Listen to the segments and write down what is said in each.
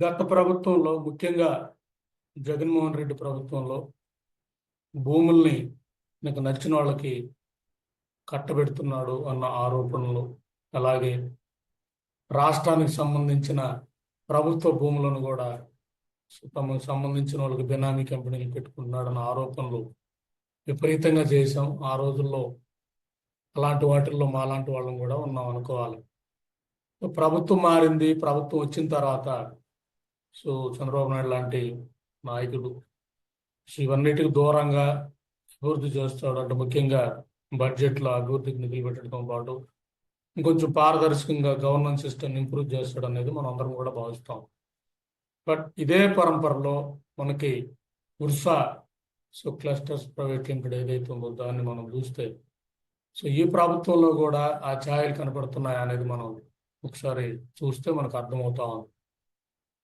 గత ప్రభుత్వంలో ముఖ్యంగా జగన్మోహన్ రెడ్డి ప్రభుత్వంలో భూముల్ని మీకు నచ్చిన వాళ్ళకి కట్టబెడుతున్నాడు అన్న ఆరోపణలు అలాగే రాష్ట్రానికి సంబంధించిన ప్రభుత్వ భూములను కూడా తమకు సంబంధించిన వాళ్ళకి బెనామీ కంపెనీలు పెట్టుకున్నాడన్న ఆరోపణలు విపరీతంగా చేశాం. ఆ రోజుల్లో అలాంటి వాటిల్లో మాలాంటి వాళ్ళం కూడా ఉన్నాం అనుకోవాలి. ప్రభుత్వం మారింది ప్రభుత్వం వచ్చిన తర్వాత సో చంద్రబాబు నాయుడు లాంటి నాయకుడు ఇవన్నిటికి దూరంగా అభివృద్ధి చేస్తాడు అంటే ముఖ్యంగా బడ్జెట్లో అభివృద్ధికి నిధులు పెట్టడంతో పాటు ఇంకొంచెం పారదర్శకంగా గవర్నెన్స్ సిస్టమ్ ఇంప్రూవ్ చేస్తాడు అనేది మనం అందరం కూడా భావిస్తాం. బట్ ఇదే పరంపరలో మనకి Ursa so clusters private limited ఏదైతే ఉందో దాన్ని మనం చూస్తే సో ఈ ప్రభుత్వంలో కూడా ఆ ఛాయలు కనపడుతున్నాయి అనేది మనం ఒకసారి చూస్తే మనకు అర్థమవుతా ఉంది.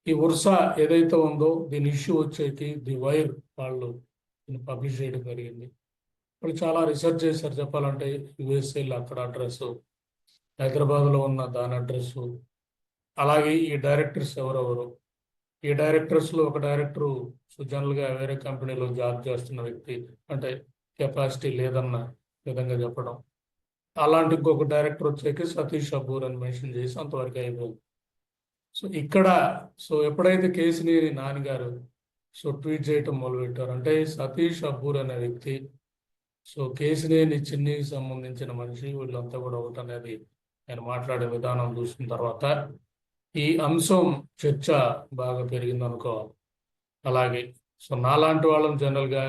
ఈ వరుస ఏదైతే ఉందో దీని ఇష్యూ వచ్చేకి ది వైర్ వాళ్ళు దీన్ని పబ్లిష్ చేయడం జరిగింది. వాళ్ళు చాలా రీసెర్చ్ చేశారు చెప్పాలంటే యుఎస్ఏలో అక్కడ అడ్రస్ హైదరాబాద్లో ఉన్న దాని అడ్రస్ అలాగే ఈ డైరెక్టర్స్ ఎవరెవరు? ఈ డైరెక్టర్స్లో ఒక డైరెక్టరు సో జనరల్గా వేరే కంపెనీలో జాబ్ చేస్తున్న వ్యక్తి అంటే కెపాసిటీ లేదన్న విధంగా చెప్పడం. అలాంటి ఇంకొక డైరెక్టర్ వచ్చేకి సతీష్ అబూర్ అని మెన్షన్ చేసి అంతవరకు అయిపోయింది. సో ఇక్కడ సో ఎప్పుడైతే కేసినేని నాన్నగారు సో ట్వీట్ చేయటం మొదలుపెట్టారు అంటే సతీష్ అబ్బూర్ అనే వ్యక్తి సో కేసినేని చిన్నికి సంబంధించిన మనిషి వీళ్ళంతా కూడా ఒకటి అనేది మాట్లాడే విధానం చూసిన తర్వాత ఈ అంశం చర్చ బాగా పెరిగిందనుకో అలాగే సో నాలాంటి వాళ్ళం జనరల్గా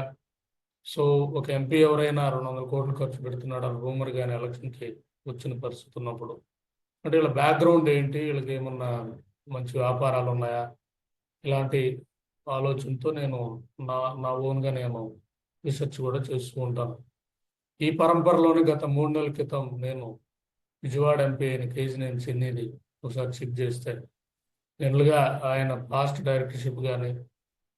సో ఒక ఎంపీ ఎవరైనా రెండు వందల కోట్లు ఖర్చు పెడుతున్నాడు అని రూమర్ కానీ ఎలక్షన్కి వచ్చిన పరిస్థితి ఉన్నప్పుడు అంటే వీళ్ళ బ్యాక్గ్రౌండ్ ఏంటి వీళ్ళకి ఏమన్నా మంచి వ్యాపారాలు ఉన్నాయా ఇలాంటి ఆలోచనతో నేను నా నా ఓన్గా నేను రీసెర్చ్ కూడా చేస్తూ ఉంటాను. ఈ పరంపరలోని గత మూడు నెలల క్రితం నేను విజయవాడ ఎంపీ అయిన కేజీ నేను చిన్నీది ఒకసారి చెక్ చేస్తే జనరల్గా ఆయన పాస్ట్ డైరెక్టర్షిప్ కానీ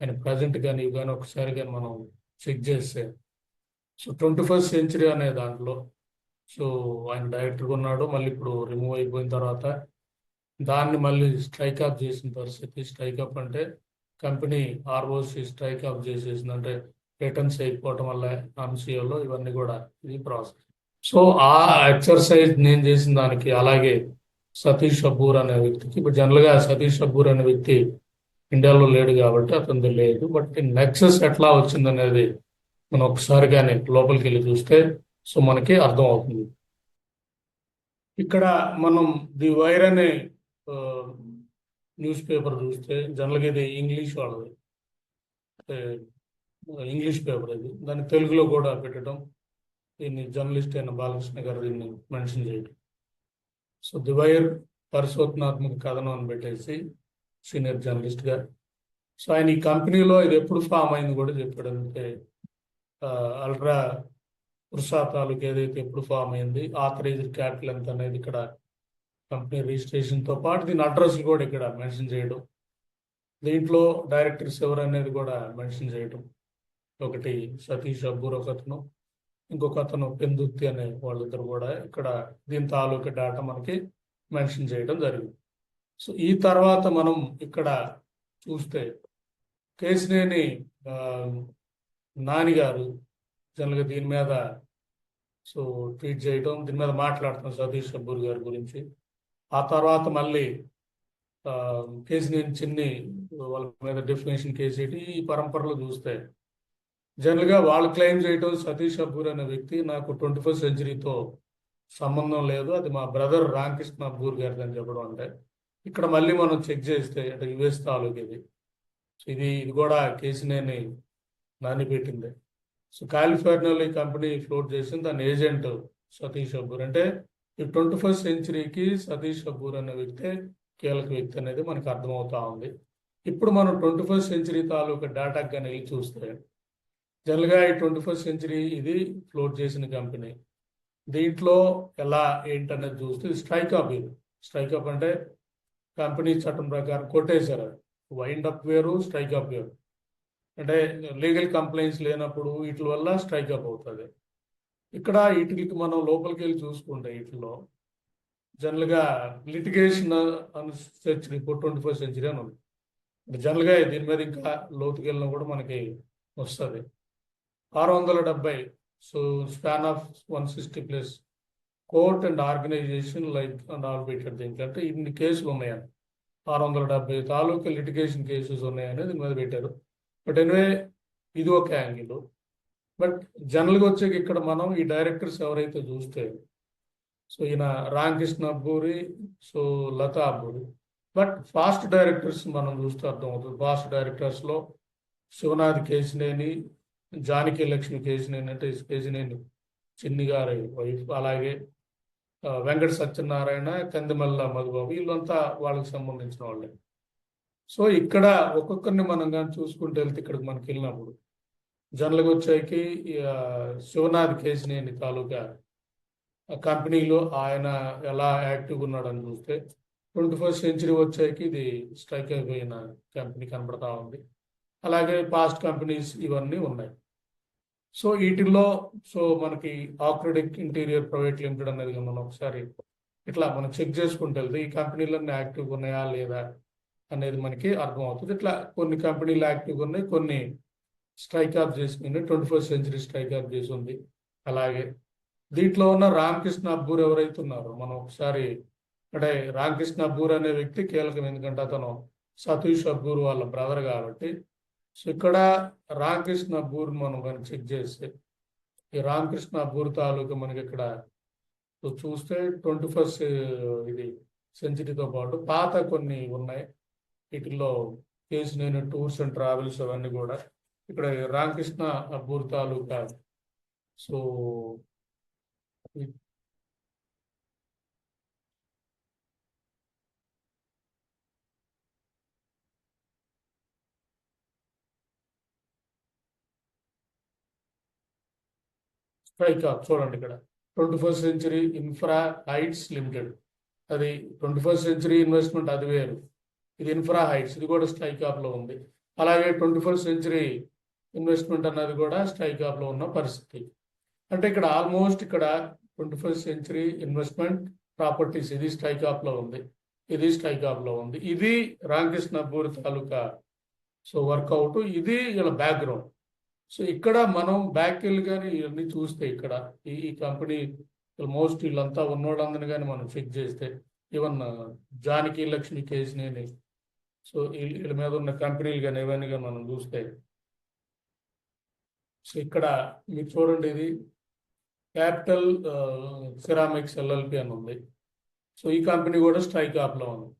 ఆయన ప్రజెంట్ కానీ ఇవి కానీ ఒకసారి కానీ మనం చెక్ చేస్తే సో ట్వంటీ ఫస్ట్ సెంచరీ అనే దాంట్లో సో ఆయన డైరెక్టర్గా ఉన్నాడు మళ్ళీ ఇప్పుడు రిమూవ్ అయిపోయిన తర్వాత దాన్ని మళ్ళీ స్ట్రైక్ ఆఫ్ చేసిన పరిస్థితి. స్ట్రైక్ అప్ అంటే కంపెనీ ఆర్ఓసి స్ట్రైక్ ఆఫ్ చేసేసింది. అంటే రిటర్న్స్ అయిపోవటం వల్ల ఎంసీఓలో ఇవన్నీ కూడా ఇది ప్రాసెస్ సో ఆ ఎక్సర్సైజ్ నేను చేసిన దానికి అలాగే సతీష్ అబ్బూర్ అనే వ్యక్తికి ఇప్పుడు జనరల్గా సతీష్ అబ్బూర్ అనే వ్యక్తి ఇండియాలో లేడు కాబట్టి అతనిది లేదు. బట్ నెక్సెస్ ఎట్లా వచ్చింది అనేది మనం ఒకసారి కానీ లోపలికి వెళ్ళి చూస్తే సో మనకి అర్థం అవుతుంది. ఇక్కడ మనం ది వైర్ అనే న్యూస్ పేపర్ చూస్తే జనరల్గా ఇది ఇంగ్లీష్ వాళ్ళది. ఇంగ్లీష్ పేపర్ ఇది దాన్ని తెలుగులో కూడా పెట్టడం. దీన్ని జర్నలిస్ట్ అయిన బాలకృష్ణ గారు దీన్ని మెన్షన్ చేయడం. సో దివైర్ పరిశోధనాత్మక కథనం అని పెట్టేసి సీనియర్ జర్నలిస్ట్ గారు. సో ఆయన ఈ కంపెనీలో ఇది ఎప్పుడు ఫామ్ అయింది కూడా చెప్పాడు. అంటే అల్ట్రా పురుషా తాలూకు ఏదైతే ఎప్పుడు ఫామ్ అయింది ఆథరైజ్డ్ క్యాపిటల్ ఎంత అనేది ఇక్కడ కంపెనీ రిజిస్ట్రేషన్తో పాటు దీని అడ్రస్ కూడా ఇక్కడ మెన్షన్ చేయడం. దీంట్లో డైరెక్టర్స్ ఎవరు అనేది కూడా మెన్షన్ చేయడం. ఒకటి సతీష్ అబ్బూర్ ఒక అతను ఇంకొక అతను పెందుత్తి అనే వాళ్ళిద్దరు కూడా ఇక్కడ దీని తాలూకా డేటా మనకి మెన్షన్ చేయడం జరిగింది. సో ఈ తర్వాత మనం ఇక్కడ చూస్తే కేసినేని నానిగారు జనరల్గా దీని మీద సో ట్వీట్ చేయడం దీని మీద మాట్లాడుతున్నాం సతీష్ అబ్బూర్ గారి గురించి. ఆ తర్వాత మళ్ళీ కేసినేని చిన్ని వాళ్ళ మీద డెఫినేషన్ కేసు ఈ పరంపరలో చూస్తే జనరల్గా వాళ్ళు క్లెయిమ్ చేయటం సతీష్ అబ్బూర్ అనే వ్యక్తి నాకు ట్వంటీ ఫస్ట్ సెంచరీతో సంబంధం లేదు. అది మా బ్రదర్ రామకృష్ణ అబ్బూర్ గారిది అని చెప్పడం అంటే. ఇక్కడ మళ్ళీ మనం చెక్ చేస్తే అంటే యుఎస్ తాలూకు ఇది. ఇది ఇది కూడా కేసీనేని నానిపెట్టింది. సో కాలిఫోర్నియాలో ఈ కంపెనీ ఫ్లోట్ చేసింది. దాని ఏజెంట్ సతీష్ అబ్బూర్. అంటే ఈ ట్వంటీ ఫస్ట్ సెంచరీకి సతీష్ కపూర్ అనే వ్యక్తే కీలక వ్యక్తి అనేది మనకు అర్థమవుతా ఉంది. ఇప్పుడు మనం ట్వంటీ ఫస్ట్ సెంచరీ తాలూకా డేటాకి కానీ వెళ్ళి చూస్తే జనరల్గా ఈ ట్వంటీ ఫస్ట్ సెంచరీ ఇది ఫ్లోట్ చేసిన కంపెనీ. దీంట్లో ఎలా ఏంటనేది చూస్తే స్ట్రైక్ అప్ ఇది. స్ట్రైక్ అప్ అంటే కంపెనీ చట్టం ప్రకారం కొట్టేశారు వైండ్ అప్ వేరు స్ట్రైక్ అప్ వేరు. అంటే లీగల్ కంప్లైంట్స్ లేనప్పుడు వీటి వల్ల స్ట్రైక్ అప్ అవుతుంది. ఇక్కడ వీటికి మనం లోపలికి వెళ్ళి చూసుకుంటే వీటిలో జనరల్గా litigation century twenty four century అని ఉంది. జనరల్గా దీని మీద ఇంకా లోతుకి వెళ్ళినా కూడా మనకి వస్తుంది. ఆరు వందల డెబ్బై so span of one sixty plus court and organisation like and all పెట్టాడు ఇన్ని కేసులు ఉన్నాయని ఆరు వందల డెబ్బై తాలూకా లిటిగేషన్ కేసెస్ ఉన్నాయని దీని మీద పెట్టారు. బట్ ఎనివే ఇది ఒక యాంగిల్. బట్ జనరల్గా వచ్చాక ఇక్కడ మనం ఈ డైరెక్టర్స్ ఎవరైతే చూస్తే సో ఈయన Ramakrishna Abburi so Latha Abburi. But fast directors మనం చూస్తే అర్థం అవుతుంది ఫాస్ట్ డైరెక్టర్స్లో శివనాథ్ కేసినేని జానకి లక్ష్మి కేసినేని అంటే కేసినేని చిన్ని గారి వైఫ్ అలాగే వెంకట సత్యనారాయణ కందిమల్ల మధుబాబు వీళ్ళంతా వాళ్ళకి సంబంధించిన వాళ్ళే. సో ఇక్కడ ఒక్కొక్కరిని మనం కానీ చూసుకుంటూ వెళ్తే ఇక్కడికి మనకి వెళ్ళినప్పుడు జనరల్గా వచ్చేకి శివనాథ్ కేసినేని తాలూకా. కంపెనీలో ఆయన ఎలా యాక్టివ్గా ఉన్నాడని చూస్తే ట్వంటీ ఫస్ట్ సెంచరీ వచ్చాక ఇది స్ట్రైక్ అయిపోయిన కంపెనీ కనబడతా ఉంది. అలాగే పాస్ట్ కంపెనీస్ ఇవన్నీ ఉన్నాయి. సో వీటిల్లో సో మనకి ఆక్రెడిక్ ఇంటీరియర్ ప్రైవేట్ లిమిటెడ్ అనేది మనం ఒకసారి ఇట్లా మనం చెక్ చేసుకుంటూ వెళ్తే ఈ కంపెనీలన్నీ యాక్టివ్గా ఉన్నాయా లేదా అనేది మనకి అర్థం అవుతుంది ఇట్లా కొన్ని కంపెనీలు యాక్టివ్గా ఉన్నాయి కొన్ని స్ట్రైక్ ఆఫ్ చేసుకుంది twenty first century strike off చేసి ఉంది అలాగే దీంట్లో ఉన్న రామకృష్ణ అబ్బూర్ ఎవరైతే ఉన్నారో మనం ఒకసారి అంటే రామకృష్ణ అబ్బూర్ అనే వ్యక్తి కీలకం ఎందుకంటే అతను సతీష్ అబ్బూర్ వాళ్ళ బ్రదర్ కాబట్టి. సో ఇక్కడ రామకృష్ణ అబ్బూర్ మనం కనుక చెక్ చేస్తే ఈ రామకృష్ణ అబ్బూర్ తాలూకా మనకి ఇక్కడ చూస్తే ట్వంటీ ఫస్ట్ ఇది సెంచరీతో పాటు పాత కొన్ని ఉన్నాయి. వీటిల్లో కేసు నేను టూర్స్ అండ్ ట్రావెల్స్ అవన్నీ కూడా. ఇక్కడ Ramakrishna Abbur taluka so strike off చూడండి ఇక్కడ. Twenty first century infra heights limited. అది ట్వంటీ ఫస్ట్ సెంచరీ ఇన్వెస్ట్మెంట్ అది వేరు. ఇది ఇన్ఫ్రా హైట్స్. ఇది కూడా స్ట్రైక్ ఆఫ్లో ఉంది. అలాగే ట్వంటీ ఫస్ట్ సెంచరీ ఇన్వెస్ట్మెంట్ అన్నది కూడా స్ట్రైక్ ఆఫ్లో ఉన్న పరిస్థితి. అంటే ఇక్కడ ఆల్మోస్ట్ ఇక్కడ twenty first century investment properties ఇది స్ట్రైక్ ఆఫ్లో ఉంది. ఇది స్ట్రైక్ ఆఫ్లో ఉంది. ఇది రామకృష్ణ తాలూకా సో వర్కౌట్. ఇది ఇలా బ్యాక్గ్రౌండ్. సో ఇక్కడ మనం బ్యాక్ కానీ ఇవన్నీ చూస్తే ఇక్కడ ఈ ఈ కంపెనీ మోస్ట్ వీళ్ళంతా ఉన్నోళ్ళందరినీ కానీ మనం చెక్ చేస్తే ఈవెన్ జానకి లక్ష్మి కేసినేని. సో వీళ్ళ వీళ్ళ మీద ఉన్న కంపెనీలు కానీ ఇవన్నీ కానీ మనం చూస్తే సో ఇక్కడ మీరు చూడండి ఇది క్యాపిటల్ సిరామిక్స్ ఎల్ఎల్పి అని ఉంది. సో ఈ కంపెనీ కూడా స్ట్రైక్ ఆఫ్లో ఉంది.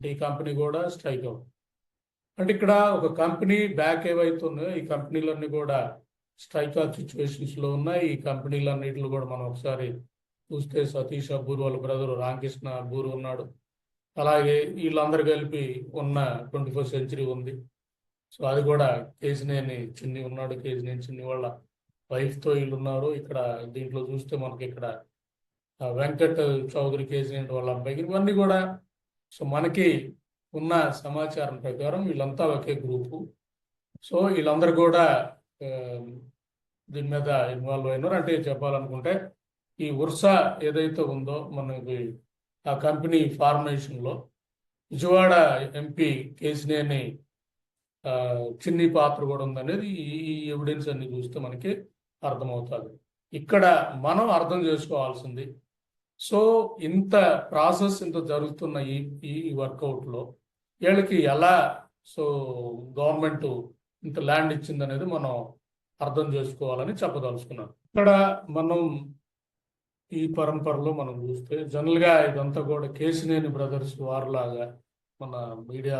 ఈ కంపెనీ కూడా స్ట్రైక్ అవుట్ అంటే ఇక్కడ ఒక కంపెనీ బ్యాక్ ఏవైతున్నాయో ఈ కంపెనీలన్నీ కూడా స్ట్రైక్ ఆఫ్ సిచ్యువేషన్స్లో ఉన్నాయి. ఈ కంపెనీలన్నిటిలో కూడా మనం ఒకసారి చూస్తే సతీష్ అబ్బూర్ వాళ్ళ బ్రదర్ రామకృష్ణ అబ్బూరు ఉన్నాడు. అలాగే వీళ్ళందరూ కలిపి ఉన్న ట్వంటీ ఫోర్ సెంచరీ ఉంది. సో అది కూడా కేసినేని చిన్ని ఉన్నాడు కేసినేని చిన్ని వాళ్ళ వైఫ్తో తో వీళ్ళు ఉన్నారు ఇక్కడ దీంట్లో చూస్తే మనకి ఇక్కడ వెంకట వెంకట్ చౌదరి కేసినేని వాళ్ళ అబ్బాయికి ఇవన్నీ కూడా సో మనకి ఉన్న సమాచారం ప్రకారం వీళ్ళంతా ఒకే గ్రూపు సో వీళ్ళందరూ కూడా దీని మీద ఇన్వాల్వ్ అయినారు. అంటే చెప్పాలనుకుంటే ఈ ఉర్స ఏదైతే ఉందో మనకి ఆ కంపెనీ ఫార్మేషన్లో విజయవాడ ఎంపీ కేసినేని చిన్ని పాత్ర కూడా ఉందనేది ఈ ఈ ఎవిడెన్స్ అన్ని చూస్తే మనకి అర్థమవుతుంది. ఇక్కడ మనం అర్థం చేసుకోవాల్సింది సో ఇంత ప్రాసెస్ ఇంత జరుగుతున్న ఈ ఈ వర్కౌట్లో వీళ్ళకి ఎలా సో గవర్నమెంట్ ఇంత ల్యాండ్ ఇచ్చింది అనేది మనం అర్థం చేసుకోవాలని చెప్పదలుచుకున్నాను. ఇక్కడ మనం ఈ పరంపరలో మనం చూస్తే జనరల్గా ఇదంతా కూడా కేసినేని బ్రదర్స్ వారిలాగా మన మీడియా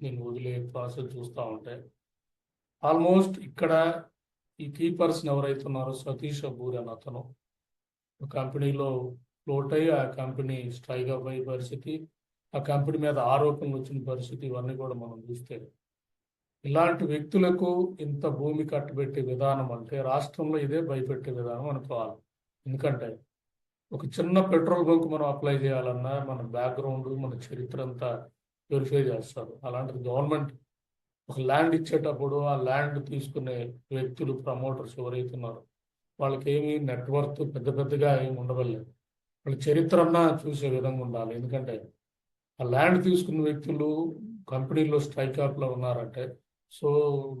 నేను వదిలే ప్రాసెస్ చూస్తూ ఉంటే. ఆల్మోస్ట్ ఇక్కడ ఈ కీ పర్సన్ ఎవరైతే ఉన్నారో సతీష్ అబ్బూరి అని అతను. కంపెనీలో ఫ్లోట్ అయ్యి ఆ కంపెనీ స్ట్రైక్ అయ్యే పరిస్థితి ఆ కంపెనీ మీద ఆరోపణలు వచ్చిన పరిస్థితి ఇవన్నీ కూడా మనం చూస్తే. ఇలాంటి వ్యక్తులకు ఇంత భూమి కట్టబెట్టే విధానం అంటే రాష్ట్రంలో ఇదే భయపెట్టే విధానం అనుకోవాలి. ఎందుకంటే ఒక చిన్న పెట్రోల్ బంక్ మనం అప్లై చేయాలన్నా మన బ్యాక్గ్రౌండ్ మన చరిత్ర అంతా వెరిఫై చేస్తారు. అలాంటిది గవర్నమెంట్ ఒక ల్యాండ్ ఇచ్చేటప్పుడు ఆ ల్యాండ్ తీసుకునే వ్యక్తులు ప్రమోటర్స్ ఎవరైతే ఉన్నారో వాళ్ళకి ఏమి నెట్వర్క్ పెద్ద పెద్దగా ఏమి ఉండవలేదు వాళ్ళ చరిత్ర అన్నా చూసే విధంగా ఉండాలి. ఎందుకంటే ఆ ల్యాండ్ తీసుకున్న వ్యక్తులు కంపెనీలో స్ట్రైక్లో ఉన్నారంటే సో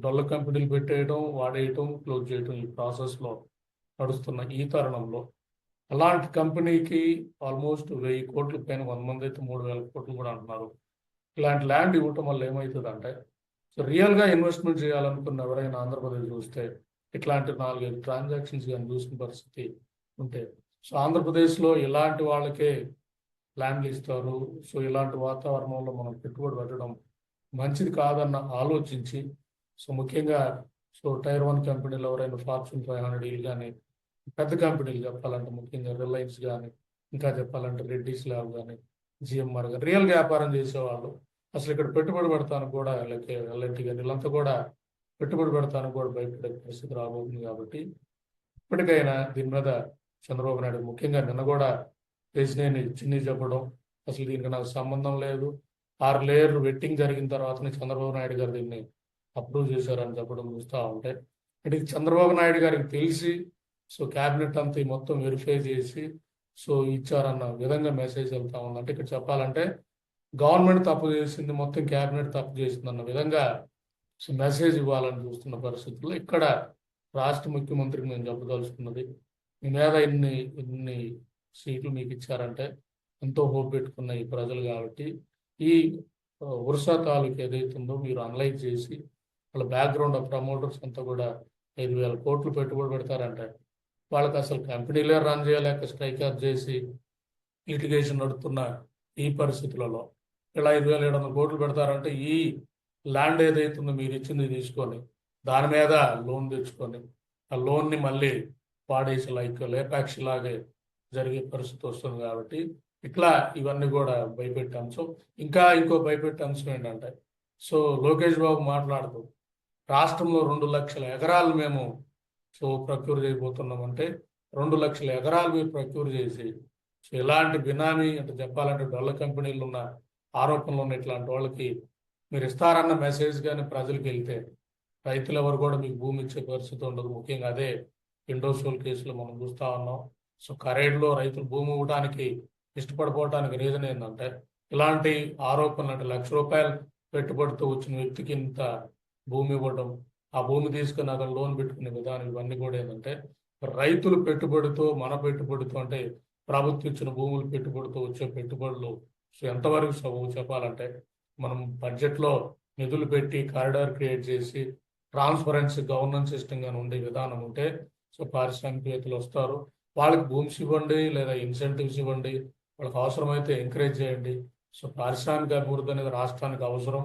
డొల్ల కంపెనీలు పెట్టేయడం వాడేయటం క్లోజ్ చేయటం ఈ ప్రాసెస్లో నడుస్తున్న ఈ తరుణంలో అలాంటి కంపెనీకి ఆల్మోస్ట్ వెయ్యి కోట్ల పైన వంద మంది అయితే మూడు వేల కోట్లు కూడా అంటున్నారు. ఇలాంటి ల్యాండ్ ఇవ్వటం వల్ల ఏమవుతుందంటే సో రియల్గా ఇన్వెస్ట్మెంట్ చేయాలనుకున్న ఎవరైనా ఆంధ్రప్రదేశ్ చూస్తే ఇట్లాంటి నాలుగైదు ట్రాన్సాక్షన్స్ కానీ చూసిన పరిస్థితి ఉంటే సో ఆంధ్రప్రదేశ్లో ఇలాంటి వాళ్ళకే ల్యాండ్లు ఇస్తారు. సో ఇలాంటి వాతావరణంలో మనం పెట్టుబడి పెట్టడం మంచిది కాదన్న ఆలోచించి సో ముఖ్యంగా సో టైర్ వన్ కంపెనీలు ఎవరైనా ఫార్చ్యూన్ ఫైవ్ హండ్రెడ్ కానీ పెద్ద కంపెనీలు చెప్పాలంటే ముఖ్యంగా రిలయన్స్ కానీ ఇంకా చెప్పాలంటే రెడ్డిస్ ల్యాబ్ కానీ జిఎంఆర్ కానీ రియల్ వ్యాపారం చేసేవాళ్ళు అసలు ఇక్కడ పెట్టుబడి పెడతాను కూడా లేకపోతే ఎల్ఎన్టీ కానీ వీళ్ళంతా కూడా పెట్టుబడి పెడతాను కూడా బయట పరిస్థితి రాబోతుంది కాబట్టి ఇప్పటికైనా దీని మీద చంద్రబాబు నాయుడు ముఖ్యంగా నిన్న కూడా రజనీని చిన్ని చెప్పడం అసలు దీనికి నాకు సంబంధం లేదు. ఆరు లేయర్ వెట్టింగ్ జరిగిన తర్వాతనే చంద్రబాబు నాయుడు గారు దీన్ని అప్రూవ్ చేశారని చెప్పడం చూస్తూ ఉంటే ఇది చంద్రబాబు నాయుడు గారికి తెలిసి సో క్యాబినెట్ అంతా ఈ మొత్తం వెరిఫై చేసి సో ఇచ్చారన్న విధంగా మెసేజ్ వెళ్తా ఉందంటే ఇక్కడ చెప్పాలంటే గవర్నమెంట్ తప్పు చేసింది మొత్తం క్యాబినెట్ తప్పు చేసింది అన్న విధంగా మెసేజ్ ఇవ్వాలని చూస్తున్న పరిస్థితుల్లో ఇక్కడ రాష్ట్ర ముఖ్యమంత్రికి మేము చెప్పదలుచుకున్నది మీ మీద ఇన్ని ఇన్ని సీట్లు మీకు ఇచ్చారంటే ఎంతో హోప్ పెట్టుకున్న ఈ ప్రజలు కాబట్టి ఈ వరుస తాలూకు ఏదైతుందో మీరు అనలైజ్ చేసి వాళ్ళ బ్యాక్గ్రౌండ్ ఆఫ్ ప్రమోటర్స్ అంతా కూడా ఐదు వేల కోట్లు పెట్టుబడి పెడతారంటే వాళ్ళకి అసలు కంపెనీలే రన్ చేయలేక స్ట్రైక్ ఆఫ్ చేసి లిటిగేషన్ నడుపుతున్న ఈ పరిస్థితులలో ఇలా ఐదు వేల ఏడు వందల కోట్లు పెడతారంటే ఈ ల్యాండ్ ఏదైతుందో మీరు ఇచ్చింది తీసుకొని దాని మీద లోన్ తెచ్చుకొని ఆ లోన్ని మళ్ళీ పాడేసి లైక్ లేపాక్షి లాగే జరిగే పరిస్థితి వస్తుంది కాబట్టి ఇట్లా ఇవన్నీ కూడా భయపెట్టే. అంశం ఇంకా ఇంకో భయపెట్టే అంశం ఏంటంటే సో లోకేష్ బాబు మాట్లాడుతూ రాష్ట్రంలో రెండు లక్షల ఎకరాలు మేము సో ప్రక్యూర్ చేయబోతున్నామంటే రెండు లక్షల ఎకరాలు మీరు ప్రక్యూర్ చేసి సో ఇలాంటి బినామీ అంటే చెప్పాలంటే డొల్ల కంపెనీలు ఉన్న ఆరోపణలు ఉన్న ఇట్లాంటి వాళ్ళకి మీరు ఇస్తారన్న మెసేజ్ కానీ ప్రజలకు వెళ్తే రైతులు ఎవరు కూడా మీకు భూమి ఇచ్చే పరిస్థితి ఉండదు. ముఖ్యంగా అదే ఇండోసోల్ కేసులో మనం చూస్తా ఉన్నాం. సో కరేడ్లో రైతులు భూమి ఇవ్వడానికి ఇష్టపడిపోవడానికి రీజన్ ఏంటంటే ఇలాంటి ఆరోపణలు అంటే లక్ష రూపాయలు పెట్టుబడితో వచ్చిన వ్యక్తికి ఇంత భూమి ఇవ్వడం ఆ భూమి తీసుకుని అక్కడ లోన్ పెట్టుకునే విధానం ఇవన్నీ కూడా ఏంటంటే రైతులు పెట్టుబడితో మన పెట్టుబడితో అంటే ప్రభుత్వం ఇచ్చిన భూములు పెట్టుబడితో వచ్చే పెట్టుబడులు సో ఎంతవరకు సబబు చెప్పాలంటే మనం బడ్జెట్లో నిధులు పెట్టి కారిడార్ క్రియేట్ చేసి ట్రాన్స్పరెన్సీ గవర్నెన్స్ సిస్టమ్ కానీ ఉండే విధానం ఉంటే సో పారిశ్రామికవేత్తలు వస్తారు. వాళ్ళకి భూమ్స్ ఇవ్వండి లేదా ఇన్సెంటివ్స్ ఇవ్వండి వాళ్ళకి అవసరమైతే ఎంకరేజ్ చేయండి. సో పారిశ్రామిక అభివృద్ధి అనేది రాష్ట్రానికి అవసరం.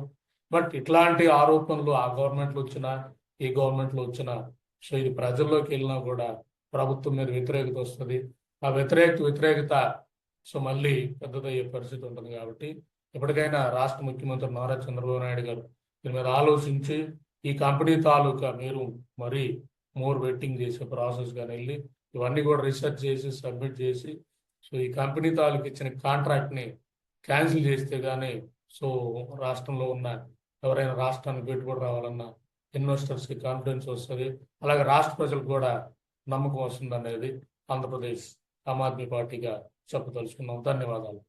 బట్ ఇట్లాంటి ఆరోపణలు ఆ గవర్నమెంట్లు వచ్చినా ఈ గవర్నమెంట్లో వచ్చినా సో ఇది ప్రజల్లోకి వెళ్ళినా కూడా ప్రభుత్వం మీద వ్యతిరేకత వస్తుంది. ఆ వ్యతిరేక వ్యతిరేకత సో మళ్ళీ పెద్దదయ్యే పరిస్థితి ఉంటుంది కాబట్టి ఎప్పటికైనా రాష్ట్ర ముఖ్యమంత్రి నారా చంద్రబాబు నాయుడు గారు దీని మీద ఆలోచించి ఈ కంపెనీ తాలూకా మీరు మరీ మోర్ వెట్టింగ్ చేసే ప్రాసెస్ కానీ వెళ్ళి ఇవన్నీ కూడా రీసెర్చ్ చేసి సబ్మిట్ చేసి సో ఈ కంపెనీ తాలూకు ఇచ్చిన కాంట్రాక్ట్ని క్యాన్సిల్ చేస్తే కానీ సో రాష్ట్రంలో ఉన్న ఎవరైనా రాష్ట్రానికి పెట్టుబడి రావాలన్నా ఇన్వెస్టర్స్కి కాన్ఫిడెన్స్ వస్తుంది. అలాగే రాష్ట్ర ప్రజలకు కూడా నమ్మకం వస్తుంది అనేది ఆంధ్రప్రదేశ్ ఆమ్ ఆద్మీ పార్టీగా చెప్పదలుచుకున్నాం. ధన్యవాదాలు.